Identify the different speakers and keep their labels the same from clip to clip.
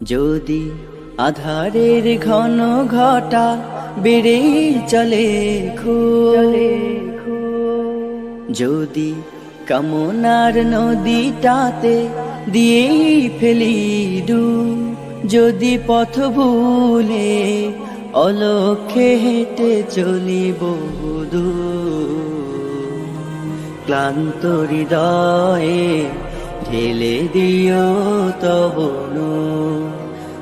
Speaker 1: যদি আধারের ঘন ঘটা বেড়ে চলে খুলে যদি কামনার নদীটাতে দিয়ে ফেলি ডুব। যদি পথ ভুলে অলক্ষে হেঁটে চলি বহুদূর ক্লান্ত হৃদয়ে ঢেলে দিও তবনু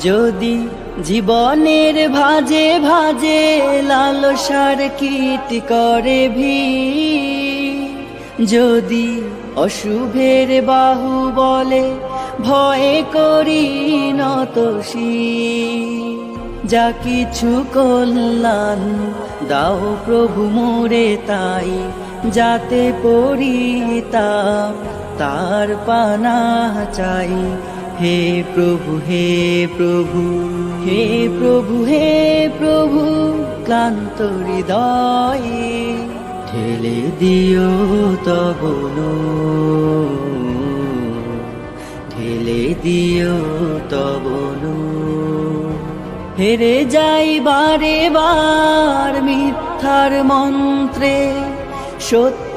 Speaker 1: যদি জীবনের ভাজে ভাজে লালসার কীট করে ভিড়, যদি অশুভের বাহু বলে ভয়ে করি নত শির। যা কিছু কল্যাণ দাও প্রভু মোরে তাই, যাতে পরিতা তার পানা চাই হে প্রভু হে প্রভু হে প্রভু হে প্রভু ক্লান্ত হৃদয়ে ঠেলে দিও তবনু ঠেলে দিও তবনু হেরে যাই বারে বার মিথ্যার মন্ত্রে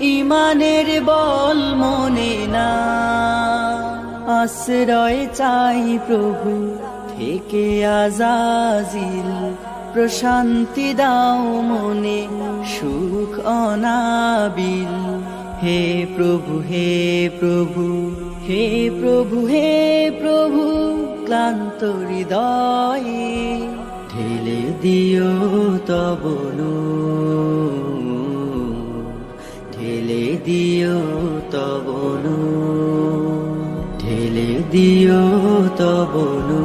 Speaker 1: ইমানের বল মনে না। আশ্রয় চাই প্রভু, থেকে আজাজিল। প্রশান্তি দাও মনে, সুখ অনাবিল। হে প্রভু হে প্রভু হে প্রভু হে প্রভু, ক্লান্ত হৃদয়ে ঢেলে দিও তবনু ঢেলে দিও তবনু